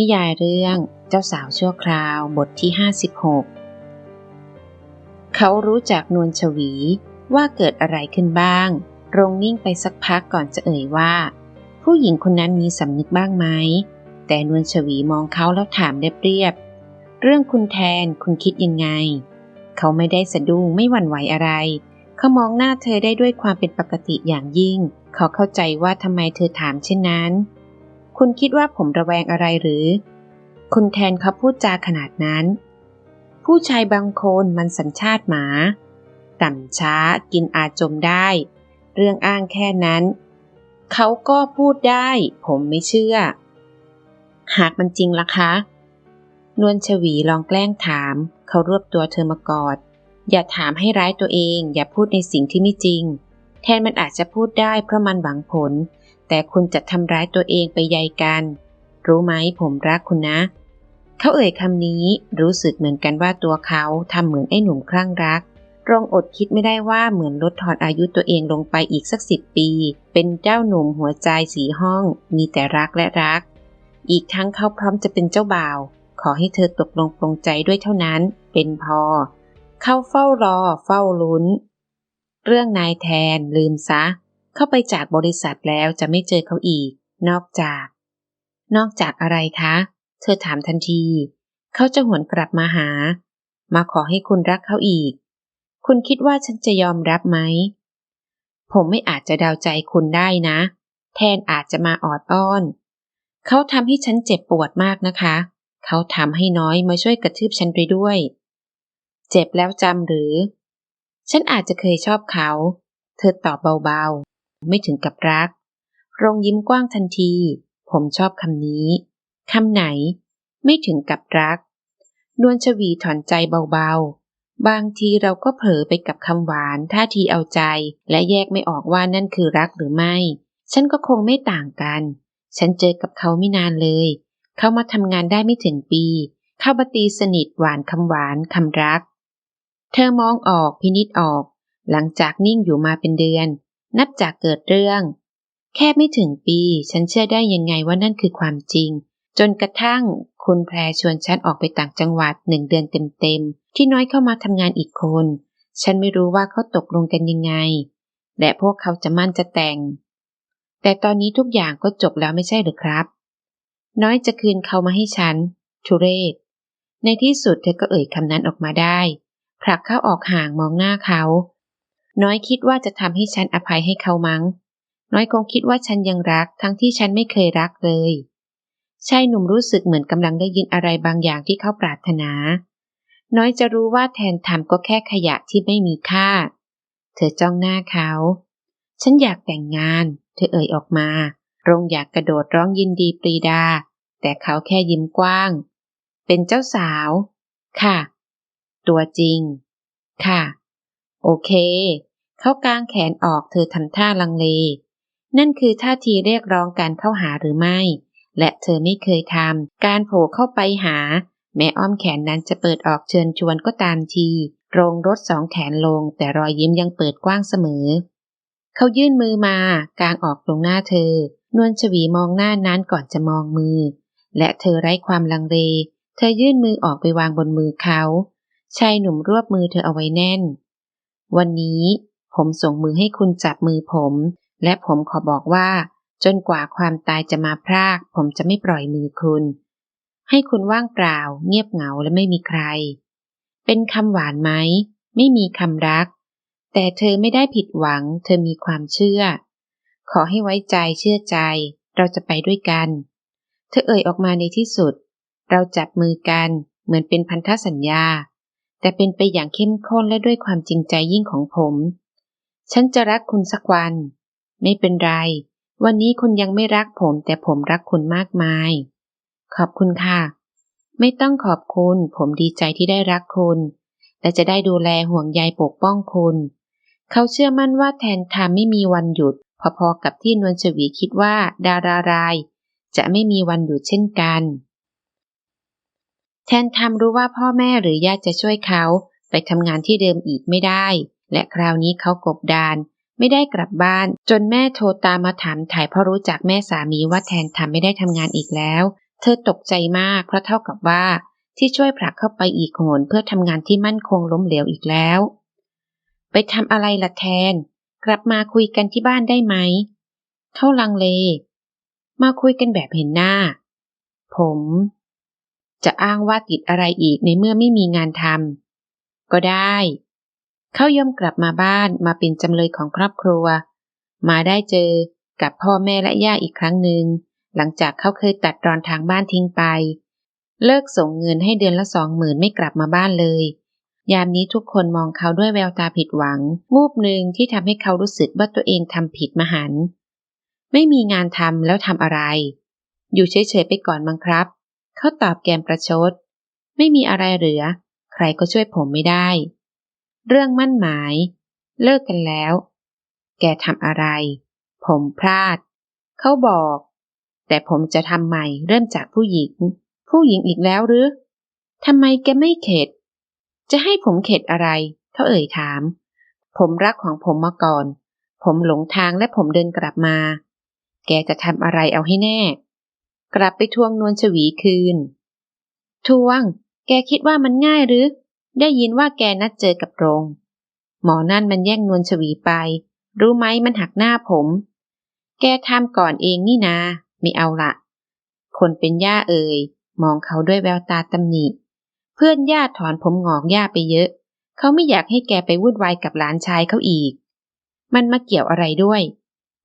นิยายเรื่องเจ้าสาวชั่วคราวบทที่ 56 เขารู้จักนวลชวีว่าเกิดอะไรขึ้นบ้าง รงนิ่งไปสักพักก่อนจะเอ่ยว่า ผู้หญิงคนนั้นมีสำนึกบ้างไหม แต่นวลชวีมองเขาแล้วถามเรียบๆ เรื่องคุณแทนคุณคิดยังไง เขาไม่ได้สะดุ้งไม่หวั่นไหวอะไร เขามองหน้าเธอได้ด้วยความเป็นปกติอย่างยิ่ง เขาเข้าใจว่าทำไมเธอถามเช่นนั้น คุณคิดว่าผมระแวงอะไรหรือ คุณแทนเขาพูดจาขนาดนั้น ผู้ชายบางคนมันสัญชาติหมา ต่ำช้ากินอาจมได้ เรื่องอ้างแค่นั้น เขาก็พูดได้ ผมไม่เชื่อ หากมันจริงล่ะคะ นวลชวีลองแกล้งถาม เขารวบตัวเธอมากอด อย่าถามให้ร้ายตัวเอง อย่าพูดในสิ่งที่ไม่จริง แทนมันอาจจะพูดได้เพราะมันหวังผล แต่คุณจะทำร้ายตัวเองไปใยกัน รู้ไหมผมรักคุณนะ เขาเอ่ยคำนี้รู้สึกเหมือนกันว่าตัวเขาทำเหมือนไอ้หนุ่มคลั่งรักรงอดคิดไม่ได้ว่าเหมือนลดทอนอายุตัวเองลงไปอีกสักสิบปี เป็นเจ้าหนุ่มหัวใจสีห้อง มีแต่รักและรัก อีกทั้งเขาพร้อมจะเป็นเจ้าบ่าว ขอให้เธอตกลงปรงใจด้วยเท่านั้น เป็นพอ เข้าเฝ้ารอ เฝ้าลุ้น เรื่องนายแทนลืมซะ เข้าไปจากบริษัทแล้วจะไม่เจอเขาอีก นอกจาก นอกจากอะไรคะ เธอถามทันที เขาจะหวนกลับมาหา มาขอให้คุณรักเขาอีก คุณคิดว่าฉันจะยอมรับไหม ผมไม่อาจจะดาวใจคุณได้นะ แทนอาจจะมาออดอ้อน เขาทำให้ฉันเจ็บปวดมากนะคะ เขาทำให้น้อยมาช่วยกระทืบฉันไปด้วย เจ็บแล้วจำหรือ ฉันอาจจะเคยชอบเขา เธอตอบเบา ไม่ถึงกับรักรงยิ้มกว้างทันที ผมชอบคำนี้ คำไหน ไม่ถึงกับรัก นวลชวีถอนใจเบาๆ บางทีเราก็เผลอไปกับคำหวานท่าทีเอาใจ และแยกไม่ออกว่านั่นคือรักหรือไม่ ฉันก็คงไม่ต่างกัน ฉันเจอกับเขาไม่นานเลย เขามาทำงานได้ไม่ถึงปี เข้าบตีสนิทหวานคำหวานคำรัก เธอมองออกพินิษออก หลังจากนิ่งอยู่มาเป็นเดือน นับจากเกิดเรื่อง แค่ไม่ถึงปี ฉันเชื่อได้ยังไงว่านั่นคือความจริง จนกระทั่งคุณแพรชวนฉันออกไปต่างจังหวัดหนึ่งเดือนเต็มๆ ที่น้อยเข้ามาทำงานอีกคน ฉันไม่รู้ว่าเขาตกลงกันยังไง และพวกเขาจะมั่นจะแต่ง แต่ตอนนี้ทุกอย่างก็จบแล้วไม่ใช่หรือครับ น้อยจะคืนเขามาให้ฉัน ทุเรศ ในที่สุดเธอก็เอ่ยคำนั้นออกมาได้ผลักเขาออกห่างมองหน้าเขา น้อยคิดว่าจะทำให้ฉันอภัยให้เขามัง้ง น้อยคงคิดว่าฉันยังรักทั้งที่ฉันไม่เคยรักเลยชายหนุ่มรู้สึกเหมือนกำลังได้ยินอะไรบางอย่างที่เขาปรารถนา น้อยจะรู้ว่าแทนทำก็แค่ขยะที่ไม่มีค่า เธอจ้องหน้าเขา ฉันอยากแต่งงาน เธอเอ่ยออกมา รงอยากกระโดดร้องยินดีปรีดา แต่เขาแค่ยิ้มกว้าง เป็นเจ้าสาว ค่ะ ตัวจริง ค่ะ โอเค เขากางแขนออกเธอทำท่าลังเล นั่นคือท่าทีเรียกร้องการเข้าหาหรือไม่ และเธอไม่เคยทำ การโผล่เข้าไปหา แม้อ้อมแขนนั้นจะเปิดออกเชิญชวนก็ตามที โรงรถสองแขนลง แต่รอยยิ้มยังเปิดกว้างเสมอ เขายื่นมือมากางออกตรงหน้าเธอ นวลชวีมองหน้านั้นก่อนจะมองมือ และเธอไร้ความลังเล เธอยื่นมือออกไปวางบนมือเขาชายหนุ่มรวบมือเธอเอาไว้แน่น วันนี้ผมส่งมือให้คุณจับมือผม และผมขอบอกว่า จนกว่าความตายจะมาพราก ผมจะไม่ปล่อยมือคุณ ให้คุณว่างเปล่า เงียบเหงาและไม่มีใคร เป็นคำหวานไหม ไม่มีคำรัก แต่เธอไม่ได้ผิดหวัง เธอมีความเชื่อ ขอให้ไว้ใจเชื่อใจ เราจะไปด้วยกัน เธอเอ่ยออกมาในที่สุด เราจับมือกัน เหมือนเป็นพันธสัญญา แต่เป็นไปอย่างเข้มข้นและด้วยความจริงใจยิ่งของผม ฉันจะรักคุณสักวัน ไม่เป็นไร วันนี้คุณยังไม่รักผม แต่ผมรักคุณมากมาย ขอบคุณค่ะ ไม่ต้องขอบคุณ ผมดีใจที่ได้รักคุณ และจะได้ดูแลห่วงใยปกป้องคุณ เขาเชื่อมั่นว่าแทนทามไม่มีวันหยุด พอๆกับที่นวลชวีคิดว่าดาราราย จะไม่มีวันหยุดเช่นกัน แทนทำรู้ว่าพ่อแม่หรือญาติจะช่วยเขา ไปทำงานที่เดิมอีกไม่ได้ และคราวนี้เขากบดาน ไม่ได้กลับบ้าน จนแม่โทรตามมาถามถ่ายเพราะรู้จักแม่สามีว่าแทนทำไม่ได้ทำงานอีกแล้ว เธอตกใจมากเพราะเท่ากับว่าที่ช่วยผลักเข้าไปอีกโหนเพื่อทำงานที่มั่นคงล้มเหลวอีกแล้ว ไปทำอะไรละแทน กลับมาคุยกันที่บ้านได้ไหม เขาลังเล มาคุยกันแบบเห็นหน้า ผม จะอ้างว่าติดอะไรอีกในเมื่อไม่มีงานทำก็ได้ เขายอมกลับมาบ้านมาเป็นจำเลยของครอบครัว มาได้เจอกับพ่อแม่และย่าอีกครั้งหนึ่ง หลังจากเขาเคยตัดรอนทางบ้านทิ้งไป เลิกส่งเงินให้เดือนละสองหมื่นไม่กลับมาบ้านเลย ยามนี้ทุกคนมองเขาด้วยแววตาผิดหวังวูบหนึ่งที่ทำให้เขารู้สึกว่าตัวเองทำผิดมหัน ไม่มีงานทำแล้วทำอะไร อยู่เฉยๆไปก่อนมั้งครับ เขาตอบแกมประชด ไม่มีอะไรเหลือ ใครก็ช่วยผมไม่ได้ เรื่องมั่นหมาย เลิกกันแล้ว แกทำอะไร ผมพลาด เขาบอก แต่ผมจะทำใหม่เริ่มจากผู้หญิง ผู้หญิงอีกแล้วหรือทำไมแกไม่เข็ด จะให้ผมเข็ดอะไร เขาเอ่ยถาม ผมรักของผมมาก่อน ผมหลงทางและผมเดินกลับมา แกจะทำอะไรเอาให้แน่ กลับไปทวงนวลชวีคืน ทวง แกคิดว่ามันง่ายหรือ ได้ยินว่าแกนัดเจอกับโรง หมอนั่นมันแย่งนวลชวีไป รู้ไหมมันหักหน้าผม แกทำก่อนเองนี่นา ไม่เอาละ คนเป็นย่าเอ่ย มองเขาด้วยแววตาตำหนิ เพื่อนญาถอนผมงอกย่าไปเยอะ เขาไม่อยากให้แกไปวุ่นวายกับหลานชายเขาอีก มันมาเกี่ยวอะไรด้วย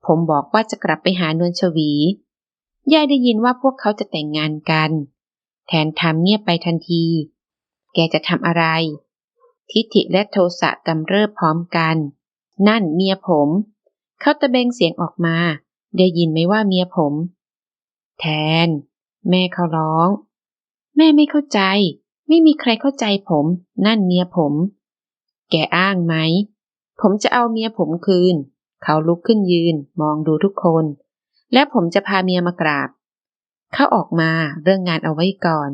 ผมบอกว่าจะกลับไปหานวลชวี ยายได้ยินว่าพวกเขาจะแต่งงานกัน แทนทำเงียบไปทันที แกจะทำอะไร ทิฐิและโทสะกำเริบพร้อมกัน นั่นเมียผม เขาตะเบงเสียงออกมา ได้ยินไหมว่าเมียผม แทน แม่เขาร้อง แม่ไม่เข้าใจ ไม่มีใครเข้าใจผม นั่นเมียผม แกอ้างไหม ผมจะเอาเมียผมคืน เขาลุกขึ้นยืน มองดูทุกคน และผมจะพาเมียมากราบ เขาออกมาเรื่องงานเอาไว้ก่อน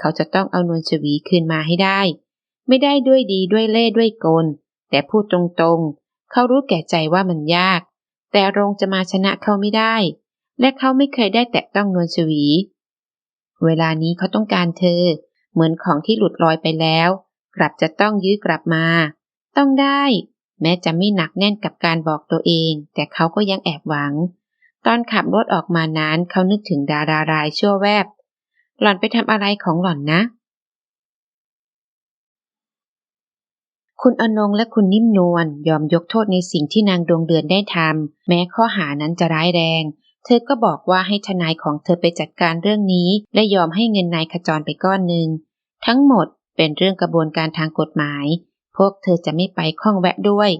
เขาจะต้องเอานวลชวีคืนมาให้ได้ ไม่ได้ด้วยดีด้วยเล่ด้วยกล แต่พูดตรงๆ เขารู้แก่ใจว่ามันยาก แต่โรงจะมาชนะเขาไม่ได้ และเขาไม่เคยได้แตะต้องนวลชวี เวลานี้เขาต้องการเธอ เหมือนของที่หลุดลอยไปแล้ว กลับจะต้องยื้อกลับมา ต้องได้ แม้จะไม่หนักแน่นกับการบอกตัวเอง แต่เขาก็ยังแอบหวัง ตอนขับรถออกมานั้นเขานึกถึงดารารายชั่วแวบ หล่อนไปทำอะไรของหล่อนนะ คุณอนงและคุณนิ่มนวลยอมยกโทษในสิ่งที่นางดวงเดือนได้ทำแม้ข้อหานั้นจะร้ายแรง เธอก็บอกว่าให้ทนายของเธอไปจัดการเรื่องนี้ และยอมให้เงินนายขจรไปก้อนหนึ่งทั้งหมดเป็นเรื่องกระบวนการทางกฎหมาย พวกเธอจะไม่ไปข้องแวะด้วย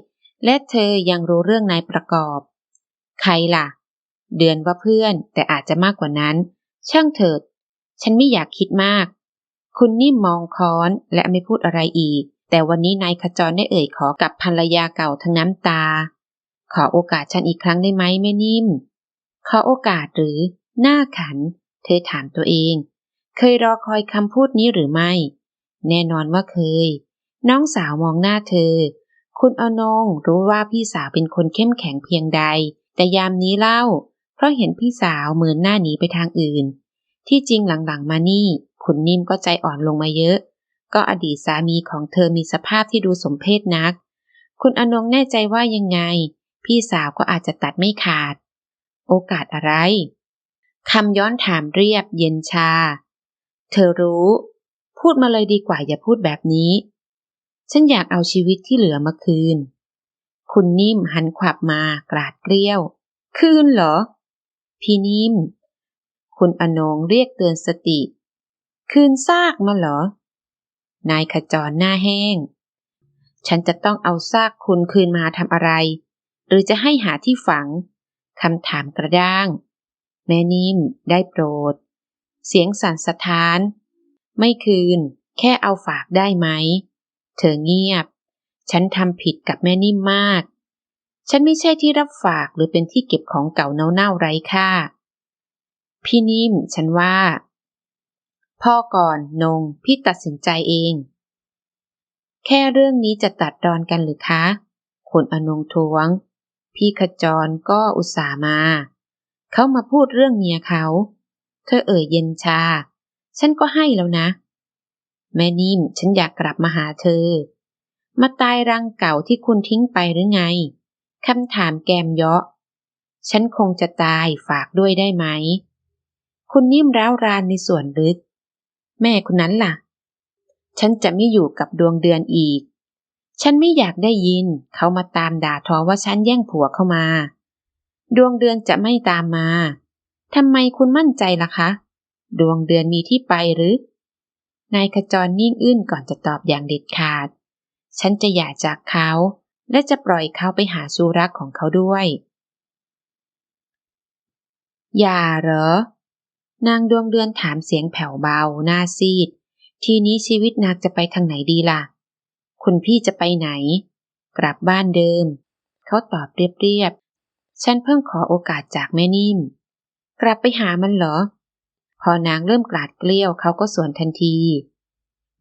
และเธอยังรู้เรื่องนายประกอบ ใครล่ะ เดือนว่าเพื่อนแต่อาจจะมากกว่านั้น ช่างเถิด ฉันไม่อยากคิดมาก คุณนิ่มมองค้อนและไม่พูดอะไรอีก แต่วันนี้นายขจรได้เอ่ยขอกับภรรยาเก่าทั้งน้ำตา ขอโอกาสฉันอีกครั้งได้ไหมแม่นิ่ม ขอโอกาสหรือหน้าขัน เธอถามตัวเอง เคยรอคอยคำพูดนี้หรือไม่ แน่นอนว่าเคย น้องสาวมองหน้าเธอ คุณอนงรู้ว่าพี่สาวเป็นคนเข้มแข็งเพียงใด แต่ยามนี้เล่า ราะเห็นพี่สาวเหมือนหน้าหนีไปทางอื่น ที่จริงหลังๆมานี่คุณนิ่มก็ใจอ่อนลงมาเยอะ ก็อดีตสามีของเธอมีสภาพที่ดูสมเพศนัก คุณอนงแน่ใจว่ายังไง พี่สาวก็อาจจะตัดไม่ขาด โอกาสอะไรคำย้อนถามเรียบเย็นชา เธอรู้ พูดมาเลยดีกว่าอย่าพูดแบบนี้ ฉันอยากเอาชีวิตที่เหลือมาคืน คุณนิ่มหันขวับมากราดเกลี้ยว คืนเหรอ พี่นิ่ม คุณอนงเรียกเตือนสติ คืนซากมาเหรอ นายขจรหน้าแห้ง ฉันจะต้องเอาซากคุณคืนมาทำอะไร หรือจะให้หาที่ฝังคำถามกระด้าง แม่นิ่มได้โปรด เสียงสั่นสะท้าน ไม่คืน แค่เอาฝากได้ไหม เธอเงียบ ฉันทำผิดกับแม่นิ่มมาก ฉันไม่ใช่ที่รับฝากหรือเป็นที่เก็บของเก่าเน่าๆไร้ค่า พี่นิ่ม ฉันว่า พ่อก่อนนง พี่ตัดสินใจเอง แค่เรื่องนี้จะตัดดอนกันหรือคะคุณอนงทวง พี่ขจรก็อุตส่ามา เขามาพูดเรื่องเมียเขา เธอเอ่ยเย็นชา ฉันก็ให้แล้วนะ แม่นิ่ม ฉันอยากกลับมาหาเธอ มาตายรังเก่าที่คุณทิ้งไปหรือไง คำถามแกมเยาะ ฉันคงจะตายฝากด้วยได้ไหม คุณนิ่มร้าวรานในส่วนลึก แม่คนนั้นล่ะ ฉันจะไม่อยู่กับดวงเดือนอีก ฉันไม่อยากได้ยินเขามาตามด่าทอว่าฉันแย่งผัวเข้ามา ดวงเดือนจะไม่ตามมาทำไมคุณมั่นใจล่ะคะ ดวงเดือนมีที่ไปหรือ นายขจรนิ่งอื้นก่อนจะตอบอย่างเด็ดขาด ฉันจะหย่าจากเขา และจะปล่อยเขาไปหาชูรักของเขาด้วย อย่าเหรอ นางดวงเดือนถามเสียงแผ่วเบา หน้าซีด ทีนี้ชีวิตนางจะไปทางไหนดีล่ะ คุณพี่จะไปไหน กลับบ้านเดิม เขาตอบเรียบๆ ฉันเพิ่งขอโอกาสจากแม่นิ่ม กลับไปหามันเหรอ พอนางเริ่มกลาดเกลี้ยวเขาก็สวนทันที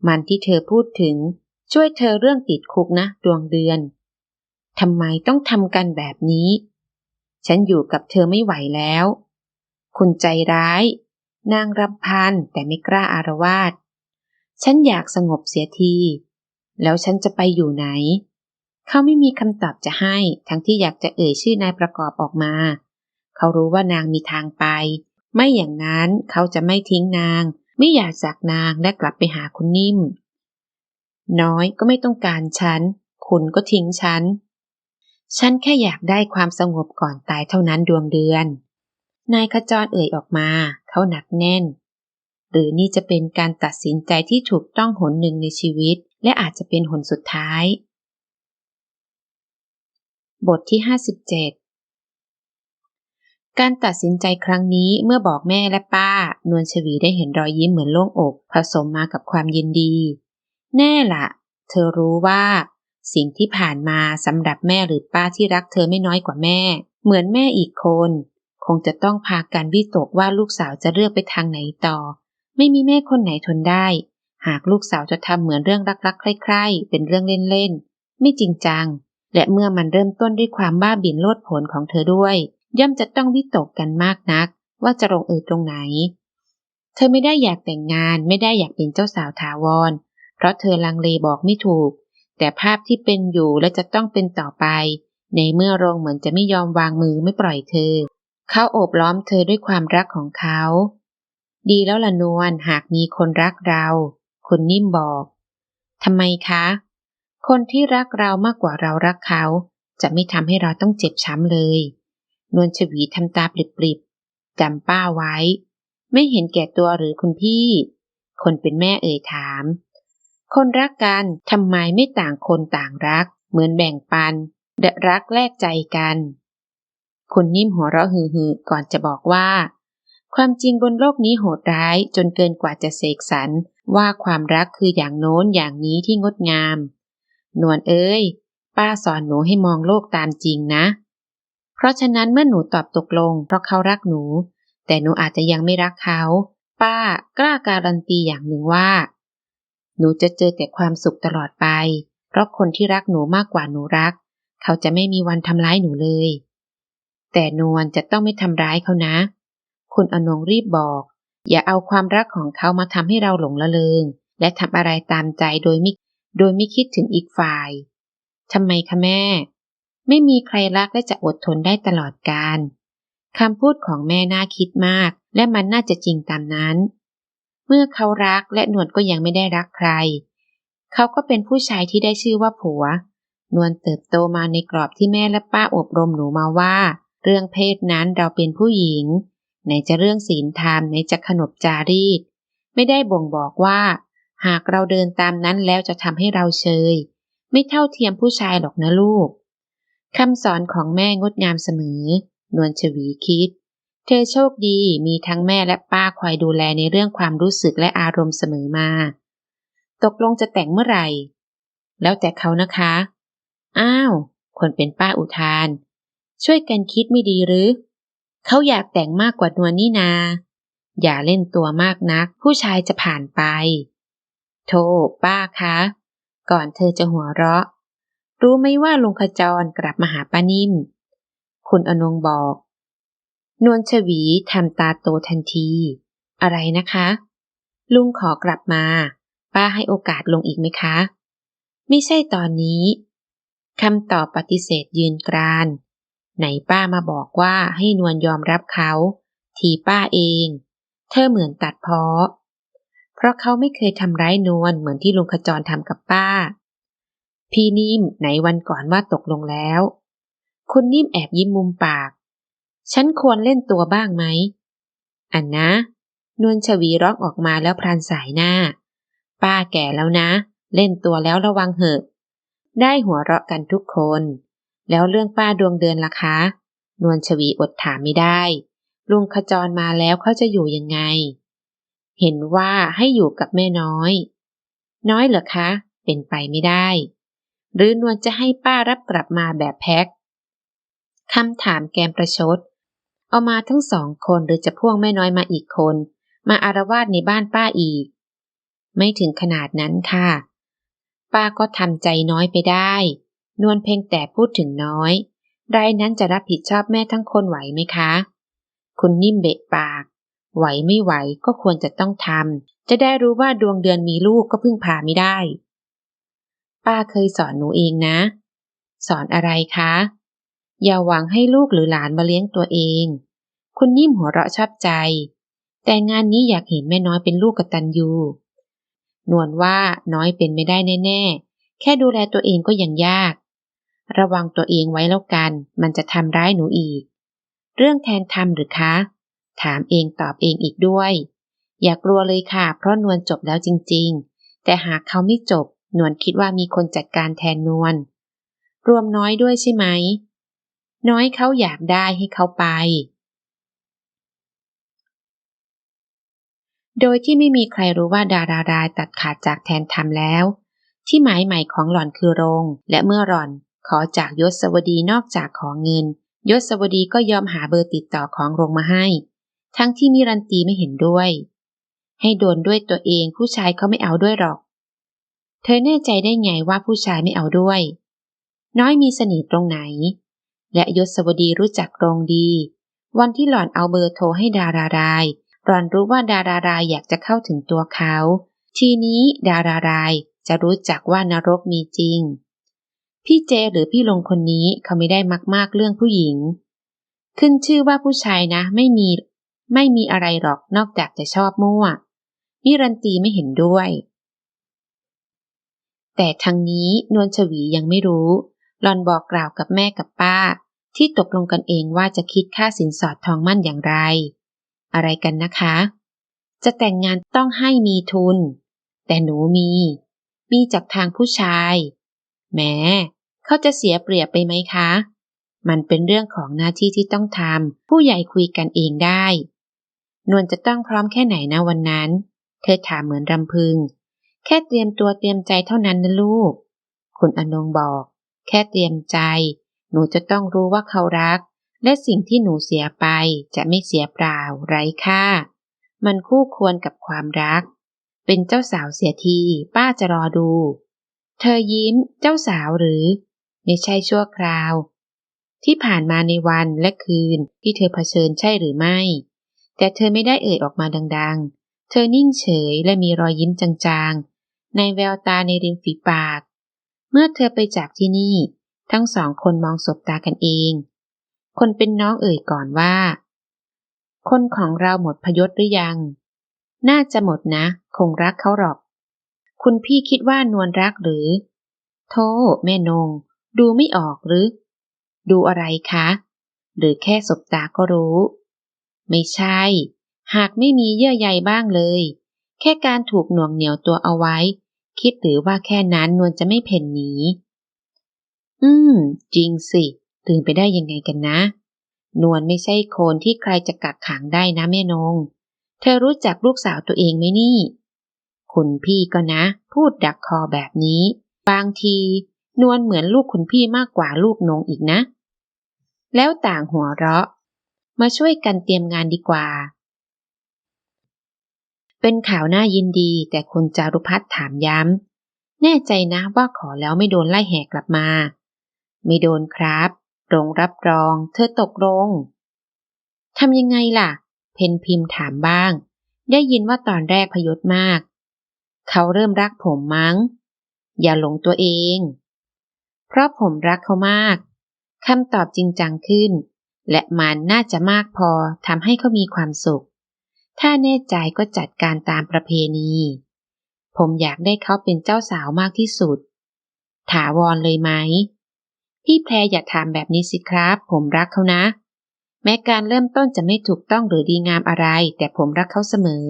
มันที่เธอพูดถึงช่วยเธอเรื่องติดคุกนะ ดวงเดือน ทำไมต้องทำกันแบบนี้ ฉันอยู่กับเธอไม่ไหวแล้ว คุณใจร้าย นางรำพันแต่ไม่กล้าอารวาสฉันอยากสงบเสียที แล้วฉันจะไปอยู่ไหน เขาไม่มีคำตอบจะให้ ทั้งที่อยากจะเอ่ยชื่อนายประกอบออกมา เขารู้ว่านางมีทางไป ไม่อย่างนั้นเขาจะไม่ทิ้งนาง ไม่อยากจากนางและกลับไปหาคุณนิ่ม น้อยก็ไม่ต้องการฉัน คุณก็ทิ้งฉัน ฉันแค่อยากได้ความสงบก่อนตายเท่านั้นดวงเดือน นายขจรเอ่ยออกมา เขาหนักแน่น หรือนี่จะเป็นการตัดสินใจที่ถูกต้องหนหนึ่งในชีวิต และอาจจะเป็นหนสุดท้าย บทที่ 57 การตัดสินใจครั้งนี้เมื่อบอกแม่และป้า นวลชวีได้เห็นรอยยิ้มเหมือนโล่งอก ผสมมากับความยินดี แน่ละเธอรู้ว่า สิ่งที่ผ่านมาสำหรับแม่หรือป้าที่รักเธอไม่น้อยกว่าแม่ เหมือนแม่อีกคน คงจะต้องพากันวิตกว่าลูกสาวจะเลือกไปทางไหนต่อ ไม่มีแม่คนไหนทนได้ หากลูกสาวจะทำเหมือนเรื่องรักๆ ใคร่ๆ เป็นเรื่องเล่นๆ ไม่จริงจัง และเมื่อมันเริ่มต้นด้วยความบ้าบิ่นโลดโผนของเธอด้วย ย่อมจะต้องวิตกกันมากนัก ว่าจะลงเอยตรงไหน เธอไม่ได้อยากแต่งงานไม่ได้อยากเป็นเจ้าสาวถาวร เพราะเธอลังเลบอกไม่ถูก แต่ภาพที่เป็นอยู่และจะต้องเป็นต่อไป ในเมื่อโรงเหมือนจะไม่ยอมวางมือไม่ปล่อยเธอ เขาโอบล้อมเธอด้วยความรักของเขา ดีแล้วละนวลหากมีคนรักเราคุณนิ่มบอกทำไมคะ คนที่รักเรามากกว่าเรารักเขา จะไม่ทำให้เราต้องเจ็บช้ำเลย นวลชวีทำตาปริบๆจำป้าไว้ ไม่เห็นแก่ตัวหรือคุณพี่ คนเป็นแม่เอ่ยถาม คนรักกันทำไมไม่ต่างคนต่างรัก เหมือนแบ่งปันเดะรักแลกใจกัน คุณนิ่มหัวเราะฮือๆก่อนจะบอกว่า ความจริงบนโลกนี้โหดร้ายจนเกินกว่าจะเสกสรรว่าความรักคืออย่างโน้นอย่างนี้ที่งดงาม นวลเอ้ย ป้าสอนหนูให้มองโลกตามจริงนะ เพราะฉะนั้นเมื่อหนูตอบตกลง เพราะเขารักหนู แต่หนูอาจจะยังไม่รักเขา ป้ากล้าการันตีอย่างหนึ่งว่า หนูจะเจอแต่ความสุขตลอดไป เพราะคนที่รักหนูมากกว่าหนูรัก เขาจะไม่มีวันทำร้ายหนูเลย แต่นวลจะต้องไม่ทำร้ายเขานะ คุณอนงรีบบอก อย่าเอาความรักของเขามาทำให้เราหลงละเลง และทำอะไรตามใจโดยไม่โดยไม่คิดถึงอีกฝ่ายทำไมคะแม่ ไม่มีใครรักและจะอดทนได้ตลอดกาลคำพูดของแม่น่าคิดมาก และมันน่าจะจริงตามนั้น เมื่อเขารักและนวลก็ยังไม่ได้รักใคร เขาก็เป็นผู้ชายที่ได้ชื่อว่าผัว นวลเติบโตมาในกรอบที่แม่และป้าอบรมหนูมาว่า เรื่องเพศนั้นเราเป็นผู้หญิงไหนจะเรื่องศีลธรรมไหนจะขนบจารีต ไม่ได้บ่งบอกว่า หากเราเดินตามนั้นแล้วจะทำให้เราเชย ไม่เท่าเทียมผู้ชายหรอกนะลูกคำสอนของแม่งดงามเสมอ นวลชวีคิด เธอโชคดีมีทั้งแม่และป้าคอยดูแลในเรื่องความรู้สึกและอารมณ์เสมอมา ตกลงจะแต่งเมื่อไหร่ แล้วแต่เขานะคะ อ้าว คนเป็นป้าอุทาน ช่วยกันคิดไม่ดีหรือ เขาอยากแต่งมากกว่านวลนี่นา อย่าเล่นตัวมากนัก ผู้ชายจะผ่านไปโธ่ป้าคะ ก่อนเธอจะหัวเราะ รู้ไหมว่าลุงขจรกลับมาหาป้านิ่ม คุณอนงบอก นวลชวีทำตาโตทันที อะไรนะคะ ลุงขอกลับมา ป้าให้โอกาสลงอีกไหมคะ ไม่ใช่ตอนนี้คำตอบปฏิเสธยืนกราน ไหนป้ามาบอกว่าให้นวลยอมรับเขา ทีป้าเอง เธอเหมือนตัดเพาะ เพราะเขาไม่เคยทำร้ายนวลเหมือนที่ลุงขจรทำกับป้า พี่นิ่มไหนวันก่อนว่าตกลงแล้ว คุณนิ่มแอบยิ้มมุมปาก ฉันควรเล่นตัวบ้างไหม อันนะ นวลชวีร้องออกมาแล้วพรานสายหน้า ป้าแก่แล้วนะ เล่นตัวแล้วระวังเหอะ ได้หัวเราะกันทุกคน แล้วเรื่องป้าดวงเดือนล่ะคะ นวลชวีอดถามไม่ได้ ลุงขจรมาแล้วเขาจะอยู่ยังไง เห็นว่าให้อยู่กับแม่น้อย น้อยเหรอคะ เป็นไปไม่ได้ หรือนวลจะให้ป้ารับกลับมาแบบแพ็คคำถามแกมประชด เอามาทั้งสองคนหรือจะพ่วงแม่น้อยมาอีกคน มาอารวาสในบ้านป้าอีก ไม่ถึงขนาดนั้นค่ะ ป้าก็ทำใจน้อยไปได้ นวลเพียงแต่พูดถึงน้อย รายนั้นจะรับผิดชอบแม่ทั้งคนไหวไหมคะ คุณนิ่มเบะปาก ไหวไม่ไหวก็ควรจะต้องทำจะได้รู้ว่าดวงเดือนมีลูกก็พึ่งพาไม่ได้ ป้าเคยสอนหนูเองนะ สอนอะไรคะ อย่าหวังให้ลูกหรือหลานมาเลี้ยงตัวเอง คุณนิ่มหัวเราะชอบใจ แต่งานนี้อยากเห็นแม่น้อยเป็นลูกกตัญญูนวลว่าน้อยเป็นไม่ได้แน่ ๆ แค่ดูแลตัวเองก็ยังยาก ระวังตัวเองไว้แล้วกัน มันจะทำร้ายหนูอีก เรื่องแทนทำหรือคะ ถามเองตอบเองอีกด้วย อย่ากลัวเลยค่ะ เพราะนวลจบแล้วจริง ๆ แต่หากเขาไม่จบ นวลคิดว่ามีคนจัดการแทนนวลรวมน้อยด้วยใช่ไหม น้อยเขาอยากได้ให้เขาไป โดยที่ไม่มีใครรู้ว่าดารารายตัดขาดจากแทนทำแล้ว ที่หมายใหม่ของหล่อนคือโรง และเมื่อหล่อน ขอจากยศสวดีนอกจากขอเงิน ยศสวดีก็ยอมหาเบอร์ติดต่อของโรงมาให้ ทั้งที่มิรันตีไม่เห็นด้วย ให้โดนด้วยตัวเองผู้ชายเขาไม่เอาด้วยหรอก เธอแน่ใจได้ไงว่าผู้ชายไม่เอาด้วย น้อยมีสนิทตรงไหน และยศวดีรู้จักโรงดี วันที่หล่อนเอาเบอร์โทรให้ดาราราย หล่อนรู้ว่าดารารายอยากจะเข้าถึงตัวเขา ทีนี้ดารารายจะรู้จักว่านรกมีจริง พี่เจหรือพี่ลงคนนี้เขาไม่ได้มักมากเรื่องผู้หญิง ขึ้นชื่อว่าผู้ชายนะไม่มี ไม่มีอะไรหรอกนอกจากจะชอบมั่ว มิรันตีไม่เห็นด้วย แต่ทางนี้นวลชวียังไม่รู้ หลอนบอกกล่าวกับแม่กับป้า ที่ตกลงกันเองว่าจะคิดค่าสินสอดทองมั่นอย่างไร อะไรกันนะคะ จะแต่งงานต้องให้มีทุน แต่หนูมี มีจากทางผู้ชายแหมเขาจะเสียเปรียบไปไหมคะ มันเป็นเรื่องของหน้าที่ที่ต้องทำผู้ใหญ่คุยกันเองได้ นวลจะต้องพร้อมแค่ไหนนะวันนั้น เธอถามเหมือนรำพึง แค่เตรียมตัวเตรียมใจเท่านั้นนะลูก คุณอนงบอก แค่เตรียมใจ หนูจะต้องรู้ว่าเขารัก และสิ่งที่หนูเสียไปจะไม่เสียเปล่าไร้ค่า มันคู่ควรกับความรัก เป็นเจ้าสาวเสียที ป้าจะรอดู เธอยิ้มเจ้าสาวหรือ ไม่ใช่ชั่วคราว ที่ผ่านมาในวันและคืนที่เธอเผชิญใช่หรือไม่ แต่เธอไม่ได้เอ่ยออกมาดัง ๆ เธอนิ่งเฉยและมีรอยยิ้มจางๆ ในแววตาในริมฝีปาก เมื่อเธอไปจากที่นี่ ทั้งสองคนมองสบตากันเอง คนเป็นน้องเอ่ยก่อนว่า คนของเราหมดพยศหรือยัง น่าจะหมดนะ คงรักเขาหรอก คุณพี่คิดว่านวลรักหรือโธ่แม่นง ดูไม่ออกหรือ ดูอะไรคะ หรือแค่สบตาก็รู้ ไม่ใช่ หากไม่มีเยื่อใยบ้างเลย แค่การถูกหน่วงเหนียวตัวเอาไว้ คิดหรือว่าแค่นั้นนวลจะไม่เพ่นหนี อืม จริงสิ ตื่นไปได้ยังไงกันนะ นวลไม่ใช่โคนที่ใครจะกักขังได้นะแม่นง เธอรู้จักลูกสาวตัวเองไหมนี่ คุณพี่ก็นะ พูดดักคอแบบนี้ บางที นวลเหมือนลูกคุณพี่มากกว่าลูกนงอีกนะ แล้วต่างหัวเราะ มาช่วยกันเตรียมงานดีกว่า เป็นข่าวน่ายินดีแต่คุณจารุพัฒน์ถามย้ำ แน่ใจนะว่าขอแล้วไม่โดนไล่แหกกลับมา ไม่โดนครับรงรับรอง เธอตกลงทำยังไงล่ะ เพนพิมพ์ถามบ้าง ได้ยินว่าตอนแรกพยศมาก เขาเริ่มรักผมมั้ง อย่าหลงตัวเอง เพราะผมรักเขามากคำตอบจริงจังขึ้น และมันน่าจะมากพอทำให้เขามีความสุข ถ้าแน่ใจก็จัดการตามประเพณี ผมอยากได้เขาเป็นเจ้าสาวมากที่สุด ถาวรเลยไหม พี่แพรอย่าถามแบบนี้สิครับ ผมรักเขานะ แม้การเริ่มต้นจะไม่ถูกต้องหรือดีงามอะไร แต่ผมรักเขาเสมอ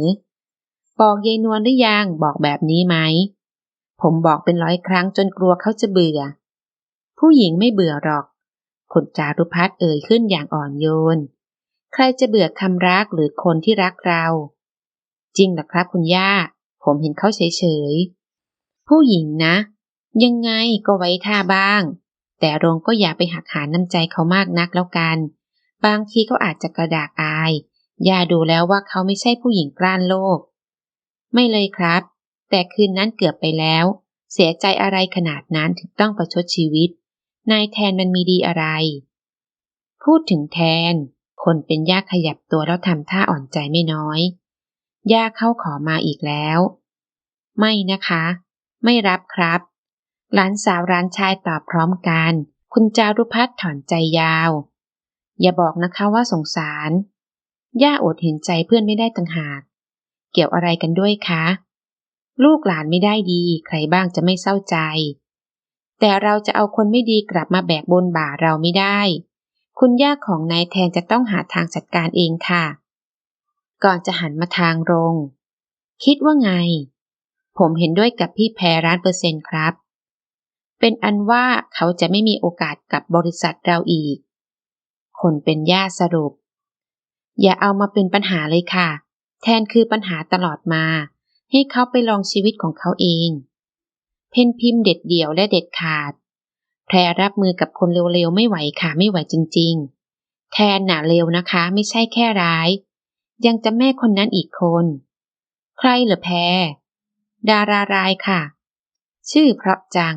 บอกยายนวลหรือยังบอกแบบนี้ไหม ผมบอกเป็นร้อยครั้งจนกลัวเขาจะเบื่อ ผู้หญิงไม่เบื่อหรอกคุณจารุพัฒน์เอ่ยขึ้นอย่างอ่อนโยน ใครจะเบื่อคำรักหรือคนที่รักเรา จริงหรอครับคุณย่า ผมเห็นเขาเฉยๆ ผู้หญิงนะ ยังไงก็ไว้ท่าบ้าง แต่รงก็อย่าไปหักหาน้ำใจเขามากนักแล้วกัน บางทีเขาอาจจะกระดากอาย ย่าดูแล้วว่าเขาไม่ใช่ผู้หญิงกล้านโลก ไม่เลยครับ แต่คืนนั้นเกือบไปแล้ว เสียใจอะไรขนาดนั้นถึงต้องประชดชีวิต นายแทนมันมีดีอะไร พูดถึงแทน คนเป็นย่าขยับตัวแล้วทำท่าอ่อนใจไม่น้อย ย่าเข้าขอมาอีกแล้ว ไม่นะคะ ไม่รับครับ หลานสาวร้านชายตอบพร้อมกัน คุณจารุพัฒน์ถอนใจยาว อย่าบอกนะคะว่าสงสาร ย่าอดเห็นใจเพื่อนไม่ได้ต่างหาก เกี่ยวอะไรกันด้วยคะ ลูกหลานไม่ได้ดี ใครบ้างจะไม่เศร้าใจ แต่เราจะเอาคนไม่ดีกลับมาแบกบนบ่าเราไม่ได้ คุณย่าของนายแทนจะต้องหาทางจัดการเองค่ะ ก่อนจะหันมาทางรง คิดว่าไง ผมเห็นด้วยกับพี่แพรร้านเปอร์เซ็นต์ครับ เป็นอันว่าเขาจะไม่มีโอกาสกับบริษัทเราอีก คนเป็นย่าสรุป อย่าเอามาเป็นปัญหาเลยค่ะ แทนคือปัญหาตลอดมา ให้เขาไปลองชีวิตของเขาเอง เพนพิมพ์เด็ดเดี่ยวและเด็ดขาด แพรรับมือกับคนเร็วๆไม่ไหวค่ะไม่ไหวจริง ๆ แทนหนาเร็วนะคะ ไม่ใช่แค่ร้าย ยังจะแม่คนนั้นอีกคน ใครเหรอแพรดารารายค่ะ ชื่อเพราะจัง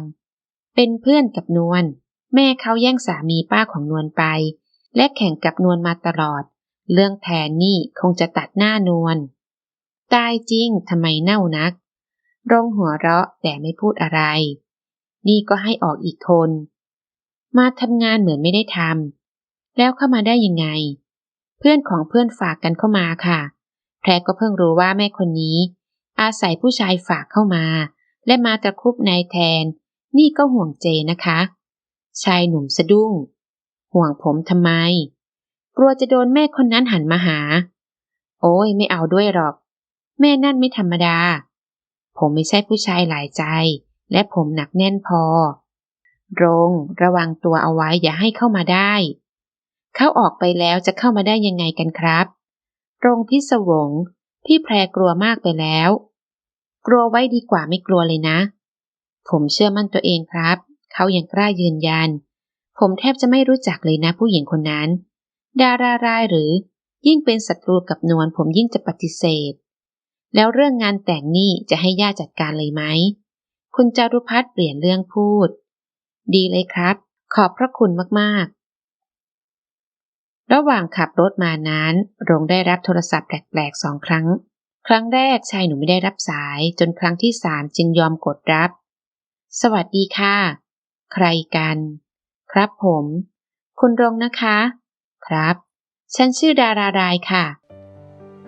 เป็นเพื่อนกับนวลแม่เขาแย่งสามีป้าของนวลไป และแข่งกับนวลมาตลอด เรื่องแทนนี่คงจะตัดหน้านวลตายจริงทำไมเน่านัก รงหัวเราะแต่ไม่พูดอะไร นี่ก็ให้ออกอีกคน มาทำงานเหมือนไม่ได้ทำแล้วเข้ามาได้ยังไง เพื่อนของเพื่อนฝากกันเข้ามาค่ะ แพรก็เพิ่งรู้ว่าแม่คนนี้ อาศัยผู้ชายฝากเข้ามา และมาตะคุบนายแทน นี่ก็ห่วงเจนะคะ ชายหนุ่มสะดุ้ง ห่วงผมทำไม กลัวจะโดนแม่คนนั้นหันมาหา โอ้ยไม่เอาด้วยหรอก แม่นั่นไม่ธรรมดา ผมไม่ใช่ผู้ชายหลายใจ และผมหนักแน่นพอ รงระวังตัวเอาไว้อย่าให้เข้ามาได้ เขาออกไปแล้วจะเข้ามาได้ยังไงกันครับ รงพิศวงพี่แพรกลัวมากไปแล้ว กลัวไว้ดีกว่าไม่กลัวเลยนะ ผมเชื่อมั่นตัวเองครับ เขายังกล้ายืนยัน ผมแทบจะไม่รู้จักเลยนะผู้หญิงคนนั้น ดารารายหรือ ยิ่งเป็นศัตรูกับนวลผมยิ่งจะปฏิเสธ แล้วเรื่องงานแต่งนี่จะให้ย่าจัดการเลยไหม คุณจารุพัฒน์เปลี่ยนเรื่องพูด ดีเลยครับ ขอบพระคุณมากๆ ระหว่างขับรถมานั้น รงได้รับโทรศัพท์แปลกๆสองครั้ง ครั้งแรกชายหนุ่มไม่ได้รับสายจนครั้งที่สามจึงยอมกดรับ สวัสดีค่ะ ใครกัน ครับผม คุณรงนะคะ ครับ ฉันชื่อดารารายค่ะ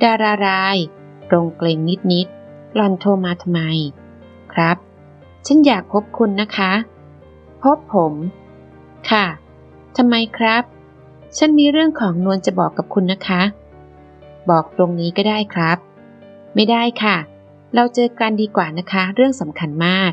ดาราราย รงเกรงนิดๆหลอนโทรมาทำไม ครับ ฉันอยากพบคุณนะคะ พบผม ค่ะ ทำไมครับ ฉันมีเรื่องของนวลจะบอกกับคุณนะคะ บอกตรงนี้ก็ได้ครับ ไม่ได้ค่ะ เราเจอกันดีกว่านะคะ เรื่องสำคัญมาก